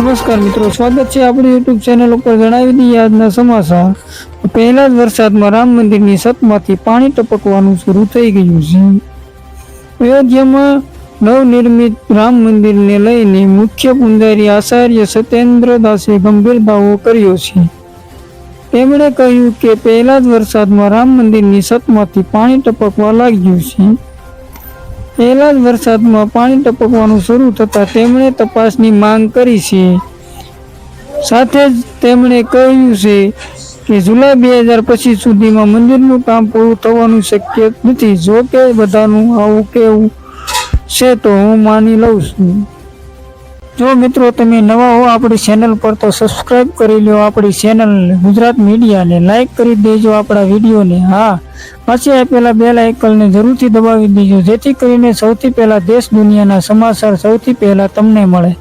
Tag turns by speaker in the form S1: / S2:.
S1: નમસ્કાર મિત્રો, સ્વાગત છે આપણી યુટ્યુબ ચેનલ ઉપર જણાવી દઈએ આજના સમાચાર. પહેલા જ વરસાદમાં રામ મંદિરની છતમાંથી પાણી ટપકવાનું શરૂ થઈ ગયું છે. અયોધ્યામાં નવનિર્મિત રામ મંદિરને લઈને મુખ્ય પૂંજારી આચાર્ય સત્યેન્દ્ર દાસે ગંભીર દાવો કર્યો છે. તેમણે કહ્યું કે પહેલા જ વરસાદમાં રામ મંદિરની છતમાંથી પાણી ટપકવા લાગ્યું છે. પહેલા જ વરસાદમાં પાણી ટપકવાનું શરૂ થતાં તેમણે તપાસની માંગ કરી છે. સાથે જ તેમણે કહ્યું છે કે જુલાઈ બે હજાર પચીસ સુધીમાં મંદિરનું કામ પૂરું થવાનું શક્ય નથી. જો કે બધાનું આવું કેવું છે તો હું માની લઉં છું. જો મિત્રો તમે નવા હો, આપણી ચેનલ પર તો સબસ્ક્રાઇબ કરી લો આપણી ચેનલ ગુજરાત મીડિયાને લાઇક કરી દેજો આપણા વિડીયોને હા, પાછી આપેલા બે લાઇકલને જરૂરથી દબાવી દેજો, જેથી કરીને સૌથી પહેલા દેશ દુનિયાના સમાચાર સૌથી પહેલા તમને મળે.